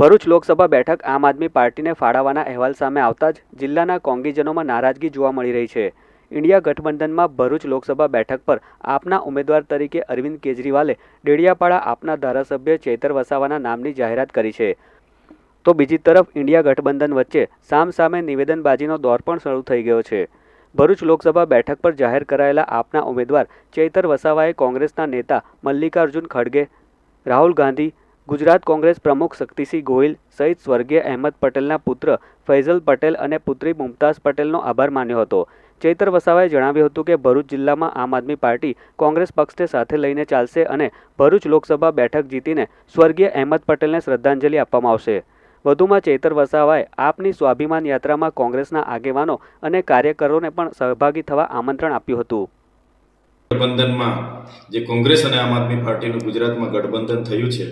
ભરૂચ લોકસભા બેઠક આમ આદમી પાર્ટીને ફાળવવાના અહેવાલ સામે આવતા જ જિલ્લાના કોંગીજનોમાં નારાજગી જોવા મળી રહી છે. ઇન્ડિયા ગઠબંધનમાં ભરૂચ લોકસભા બેઠક પર આપના ઉમેદવાર તરીકે અરવિંદ કેજરીવાલે ડેડિયાપાડા આપના ધારાસભ્ય ચેતર વસાવાના નામની જાહેરાત કરી છે. તો બીજી તરફ ઇન્ડિયા ગઠબંધન વચ્ચે સામસામે નિવેદનબાજીનો દોર પણ શરૂ થઈ ગયો છે. ભરૂચ લોકસભા બેઠક પર જાહેર કરાયેલા આપના ઉમેદવાર ચૈતર વસાવાએ કોંગ્રેસના નેતા મલ્લિકાર્જુન ખડગે, રાહુલ ગાંધી ગુજરાત કોંગ્રેસ પ્રમુખ શક્તિસિંહ ગોહિલ સહિત સ્વર્ગીય અહેમદ પટેલના પુત્ર ફૈઝલ પટેલ અને પુત્રી મુમતાઝ પટેલનો આભાર માન્યો હતો. ચૈતર વસાવાએ જણાવ્યું હતું કે ભરૂચ જિલ્લામાં આમ આદમી પાર્ટી કોંગ્રેસ પક્ષને સાથે લઈને ચાલશે અને ભરૂચ લોકસભા બેઠક જીતીને સ્વર્ગીય અહેમદ પટેલને શ્રદ્ધાંજલિ આપવામાં આવશે. વધુમાં ચૈતર વસાવાએ આપની સ્વાભિમાન યાત્રામાં કોંગ્રેસના આગેવાનો અને કાર્યકરોને પણ સહભાગી થવા આમંત્રણ આપ્યું હતું. ગઠબંધનમાં જે કોંગ્રેસ અને આમ આદમી પાર્ટીનું ગુજરાતમાં ગઠબંધન થયું છે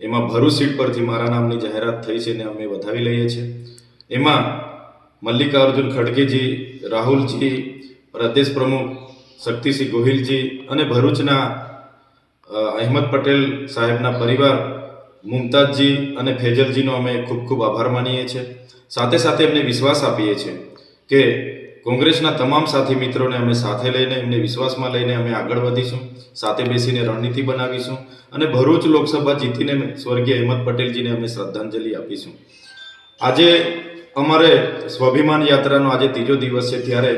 એમાં ભરૂચ સીટ પરથી મારા નામની જાહેરાત થઈ છે ને અમે વધાવી લઈએ છીએ. એમાં મલ્લિકાર્જુન ખડગેજી, રાહુલજી, પ્રદેશ પ્રમુખ શક્તિસિંહ ગોહિલજી અને ભરૂચના અહેમદ પટેલ સાહેબના પરિવાર મુમતાજજી અને ફેજલજીનો અમે ખૂબ ખૂબ આભાર માનીએ છીએ. સાથે સાથે એમને વિશ્વાસ આપીએ છીએ કે કોંગ્રેસના તમામ સાથી મિત્રોને અમે સાથે લઈને, એમને વિશ્વાસમાં લઈને અમે આગળ વધીશું, સાથે બેસીને રણનીતિ બનાવીશું અને ભરૂચ લોકસભા જીતીને સ્વર્ગીય અહેમદ પટેલજીને અમે શ્રદ્ધાંજલિ આપીશું. આજે અમારે સ્વાભિમાન યાત્રાનો આજે ત્રીજો દિવસ છે, ત્યારે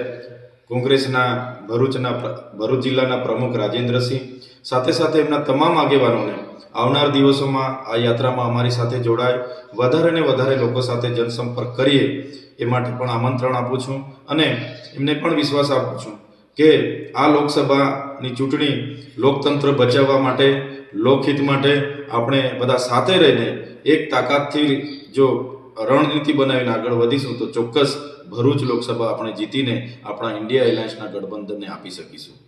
કોંગ્રેસના ભરૂચના ભરૂચ જિલ્લાના પ્રમુખ રાજેન્દ્રસિંહ સાથે સાથે એમના તમામ આગેવાનોને આવનાર દિવસોમાં આ યાત્રામાં અમારી સાથે જોડાય, વધારે ને વધારે લોકો સાથે જનસંપર્ક કરીએ એ માટે પણ આમંત્રણ આપું છું અને એમને પણ વિશ્વાસ આપું છું કે આ લોકસભાની ચૂંટણી લોકતંત્ર બચાવવા માટે, લોકહિત માટે આપણે બધા સાથે રહીને એક તાકાતથી જો રણનીતિ બનાવીને આગળ વધીશું તો ચોક્કસ ભરૂચ લોકસભા આપણે જીતીને આપણા ઇન્ડિયા એલાયન્સના ગઠબંધનને આપી શકીશું.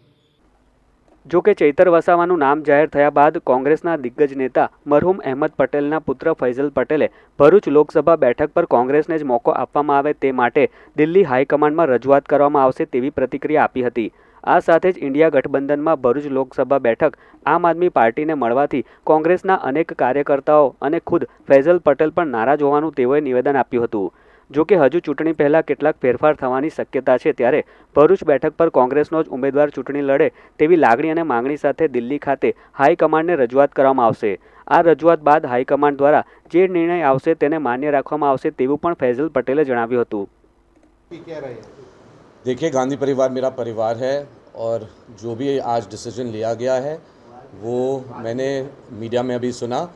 જો કે ચૈતર વસાવાનું નામ જાહેર થયા બાદ કોંગ્રેસના દિગ્ગજ નેતા મરહુમ અહેમદ પટેલના પુત્ર ફૈઝલ પટેલે ભરૂચ લોકસભા બેઠક પર કોંગ્રેસને જ મોકો આપવામાં આવે તે માટે દિલ્હી હાઈકમાન્ડમાં રજૂઆત કરવામાં આવશે તેવી પ્રતિક્રિયા આપી હતી. આ સાથે જ ઇન્ડિયા ગઠબંધનમાં ભરૂચ લોકસભા બેઠક આમ આદમી પાર્ટીને મળવાથી કોંગ્રેસના અનેક કાર્યકર્તાઓ અને ખુદ ફૈઝલ પટેલ પણ નારાજ હોવાનું તેઓએ નિવેદન આપ્યું હતું. જો કે હજુ ચૂંટણી પહેલાં કેટલાક ફેરફાર થવાની શક્યતા છે, ત્યારે ભરૂચ બેઠક પર કોંગ્રેસનો જ ઉમેદવાર ચૂંટણી લડે તેવી લાગણી અને માંગણી સાથે દિલ્હી ખાતે હાઈકમાન્ડને રજૂઆત કરવામાં આવશે. આ રજૂઆત બાદ હાઈકમાન્ડ દ્વારા જે નિર્ણય આવશે તેને માન્ય રાખવામાં આવશે તેવું પણ ફૈઝલ પટેલે જણાવ્યું હતું. देखिए, गांधी परिवार मेरा परिवार है और जो भी आज डिसीज़न लिया गया है, वो मैंने मीडिया में अभी सुना।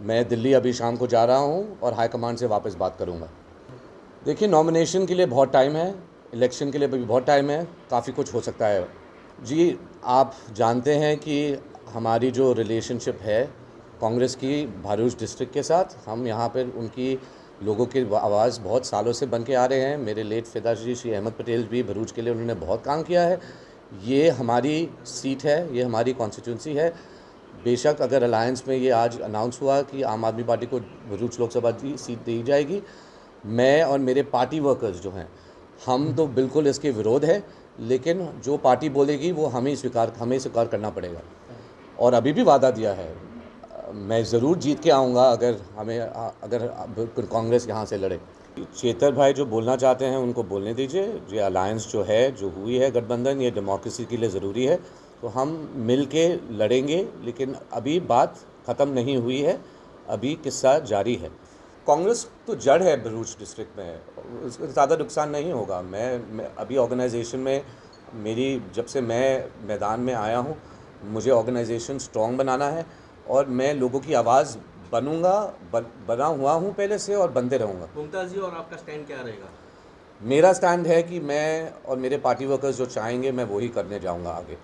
मैं दिल्ली अभी शाम को जा रहा हूँ और हाई कमांड से वापस बात करूँगा। देखिए नॉमिनेशन के लिए बहुत टाइम है इलेक्शन के लिए भी बहुत टाइम है, काफ़ी कुछ हो सकता है। जी, आप जानते हैं कि हमारी जो रिलेशनशिप है कांग्रेस की, भरूच डिस्ट्रिक्ट के साथ, हम यहाँ पर उनकी लोगों की आवाज़ बहुत सालों से बन के आ रहे हैं। मेरे लेट फिदाजी श्री अहमद पटेल भी भरूच के लिए उन्होंने बहुत काम किया है। ये हमारी सीट है, ये हमारी कॉन्स्टिट्यूंसी है। बेशक अगर अलायंस में ये आज अनाउंस हुआ कि आम आदमी पार्टी को भरूच लोकसभा की सीट दी जाएगी, मैं और मेरे पार्टी वर्कर्स जो हैं, हम तो बिल्कुल इसके विरोध है, लेकिन जो पार्टी बोलेगी वो हमें स्वीकार हमें स्वीकार करना पड़ेगा। और अभी भी वादा दिया है मैं ज़रूर जीत के आऊँगा अगर हमें अगर कांग्रेस यहाँ से लड़े। चेतर भाई जो बोलना चाहते हैं उनको बोलने दीजिए। ये अलायंस जो है जो हुई है गठबंधन ये डेमोक्रेसी के लिए ज़रूरी है। तो हम मिल के लड़ेंगे लेकिन अभी बात ख़त्म नहीं हुई है। अभी किस्सा जारी है। कांग्रेस तो जड़ है भरूच डिस्ट्रिक्ट में। उसको ज़्यादा नुकसान नहीं होगा। मैं, मैं अभी ऑर्गेनाइजेशन में मेरी जब से मैं मैदान में आया हूँ मुझे ऑर्गेनाइजेशन स्ट्रॉन्ग बनाना है। और मैं लोगों की आवाज़ बनूँगा बन, बना हुआ हूँ पहले से और बनते रहूँगा। मुमताज़ जी और आपका स्टैंड क्या रहेगा? मेरा स्टैंड है कि मैं और मेरे पार्टी वर्कर्स जो चाहेंगे मैं वही करने जाऊँगा आगे।